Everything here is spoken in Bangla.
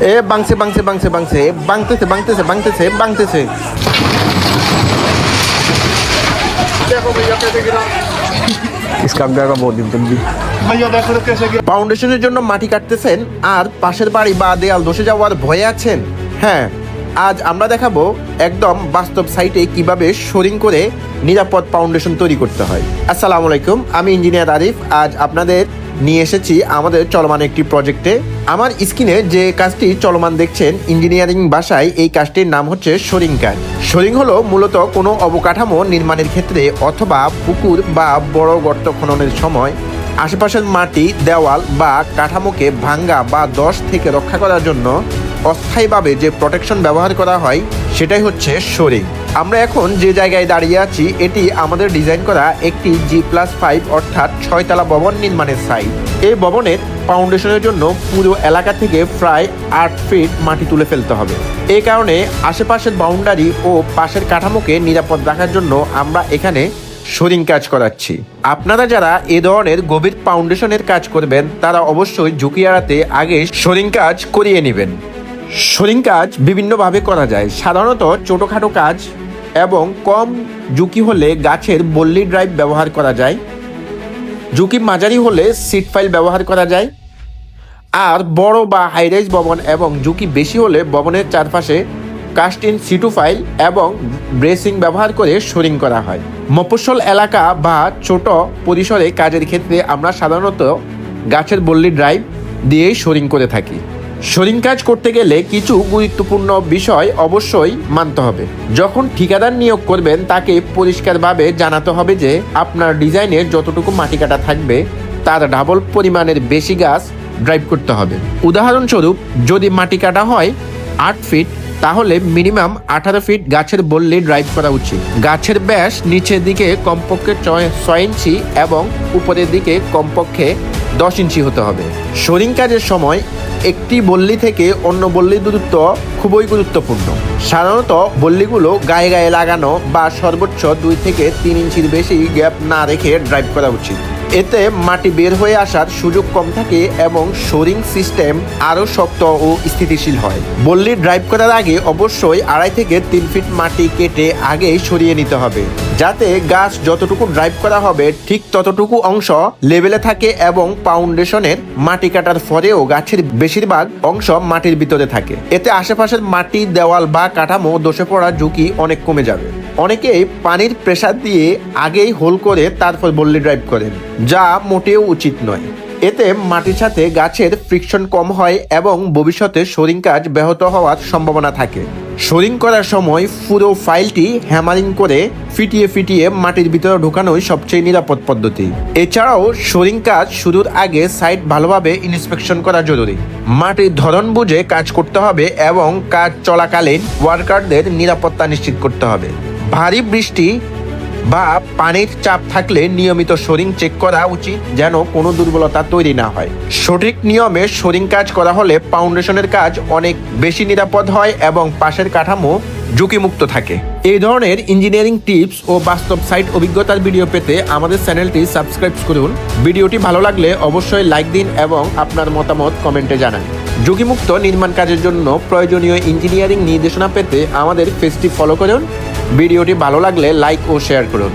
এ বাংছে বাংছে বাংছে বাংছে বাংতেছে বাংতেছে বাংতেছে বাংতেছে। ফাউন্ডেশনের জন্য মাটি কাটতেছেন আর পাশের বাড়ি বা দেয়াল ধসে যাওয়ার ভয়ে আছেন। হ্যাঁ আজ আমরা দেখাবো একদম বাস্তব সাইটে কীভাবে শোরিং করে নিরাপদ ফাউন্ডেশন তৈরি করতে হয়। আসসালামু আলাইকুম আমি ইঞ্জিনিয়ার আরিফ। আজ আপনাদের নিয়ে এসেছি আমাদের চলমান একটি প্রজেক্টে আমার স্ক্রিনে যে কাজটি চলমান দেখছেন ইঞ্জিনিয়ারিং ভাষায় এই কাজটির নাম হচ্ছে শোরিং কাজ শোরিং হলো মূলত কোনো অবকাঠামো নির্মাণের ক্ষেত্রে অথবা পুকুর বা বড় গর্ত খননের সময় আশেপাশের মাটি, দেওয়াল বা কাঠামোকে ভাঙ্গা বা দশ থেকে রক্ষা করার জন্য অস্থায়ীভাবে যে প্রোটেকশন ব্যবহার করা হয় সেটাই হচ্ছে শোরিং। আমরা এখন যে জায়গায় দাঁড়িয়ে আছি, এটি আমাদের ডিজাইন করা একটি জি প্লাস ফাইভ অর্থাৎ ছয়তলা ভবন নির্মাণের সাইট এই ভবনের ফাউন্ডেশনের জন্য পুরো এলাকা থেকে প্রায় আট ফিট মাটি তুলে ফেলতে হবে। এই কারণে আশেপাশের বাউন্ডারি ও পাশের কাঠামোকে নিরাপদ রাখার জন্য আমরা এখানে শোরিং কাজ করাচ্ছি। আপনারা যারা এ ধরনের গভীর ফাউন্ডেশনের কাজ করবেন, তারা অবশ্যই ঝুঁকি এড়াতে আগে শোরিং কাজ করিয়ে নেবেন। শোরিং কাজ বিভিন্নভাবে করা যায়। সাধারণত ছোটোখাটো কাজ এবং কম ঝুঁকি হলে গাছের বল্লি ড্রাইভ ব্যবহার করা যায়। ঝুঁকি মাঝারি হলে সিট ফাইল ব্যবহার করা যায়। আর বড় বা হাইরাইজ ভবন এবং ঝুঁকি বেশি হলে ভবনের চারপাশে কাস্টিন সিটু ফাইল এবং ব্রেসিং ব্যবহার করে শোরিং করা হয়। মফস্বল এলাকা বা ছোট পরিসরে কাজের ক্ষেত্রে আমরা সাধারণত গাছের বল্লি ড্রাইভ দিয়েই শোরিং করে থাকি। শোরিং কাজ করতে গেলে কিছু গুরুত্বপূর্ণ বিষয় অবশ্যই মানতে হবে। যখন ঠিকাদার নিয়োগ করবেন, তাকে পরিষ্কারভাবে জানাতে হবে যে আপনার ডিজাইনের যতটুকু মাটি কাটা থাকবে, তার ডাবল পরিমাণের বেশি গাছ ড্রাইভ করতে হবে। উদাহরণস্বরূপ, যদি মাটি কাটা হয় আট ফিট, তাহলে মিনিমাম আঠারো ফিট গাছের বললে ড্রাইভ করা উচিত। গাছের ব্যাস নিচের দিকে কমপক্ষে ছয় ইঞ্চি এবং উপরের দিকে কমপক্ষে দশ ইঞ্চি হতে হবে। শোরিং কাজের সময় একটি বল্লি থেকে অন্য বল্লির দূরত্ব খুবই গুরুত্বপূর্ণ। সাধারণত বল্লিগুলো গায়ে গায়ে লাগানো বা সর্বোচ্চ দুই থেকে তিন ইঞ্চির বেশি গ্যাপ না রেখে ড্রাইভ করা উচিত। এতে মাটি বের হয়ে আসার সুযোগ কম থাকে এবং শোরিং সিস্টেম আরও শক্ত ও স্থিতিশীল হয়। বল্লি ড্রাইভ করার আগে অবশ্যই আড়াই থেকে তিন ফিট মাটি কেটে আগেই সরিয়ে নিতে হবে। যাতে গাছ যতটুকু ড্রাইভ করা হবে, ঠিক ততটুকু অংশ লেভেলে থাকে এবং ফাউন্ডেশনের মাটি কাটার পরেও গাছের বেশিরভাগ অংশ মাটির ভিতরে থাকে। এতে আশেপাশের মাটি, দেওয়াল বা কাঠামো দোষে পড়ার ঝুঁকি অনেক কমে যাবে। অনেকেই পানির প্রেসার দিয়ে আগেই হোল করে তারপর বল্লি ড্রাইভ করেন, যা মোটেও উচিত নয়। এতে মাটির সাথে গাছের ফ্রিকশন কম হয় এবং ভবিষ্যতে শোরিং কাজ ব্যাহত হওয়ার সম্ভাবনা থাকে। শোরিং করার সময় পুরো ফাইলটি হ্যামারিং করে ফিটিয়ে ফিটিয়ে মাটির ভিতরে ঢোকানোই সবচেয়ে নিরাপদ পদ্ধতি। এছাড়াও শোরিং কাজ শুরুর আগে সাইট ভালোভাবে ইন্সপেকশন করা জরুরি। মাটির ধরন বুঝে কাজ করতে হবে এবং কাজ চলাকালীন ওয়ার্কারদের নিরাপত্তা নিশ্চিত করতে হবে। ভারী বৃষ্টি বা পানির চাপ থাকলে নিয়মিত শোরিং চেক করা উচিত যেন কোনো দুর্বলতা তৈরি না হয়। সঠিক নিয়মে শোরিং কাজ করা হলে ফাউন্ডেশনের কাজ অনেক বেশি নিরাপদ হয় এবং পাশের কাঠামো ঝুঁকিমুক্ত থাকে। এই ধরনের ইঞ্জিনিয়ারিং টিপস ও বাস্তব সাইট অভিজ্ঞতার ভিডিও পেতে আমাদের চ্যানেলটি সাবস্ক্রাইব করুন। ভিডিওটি ভালো লাগলে অবশ্যই লাইক দিন এবং আপনার মতামত কমেন্টে জানান। ঝুঁকিমুক্ত নির্মাণ কাজের জন্য প্রয়োজনীয় ইঞ্জিনিয়ারিং নির্দেশনা পেতে আমাদের পেজটি ফলো করুন। ভিডিওটি ভালো লাগলে লাইক ও শেয়ার করুন।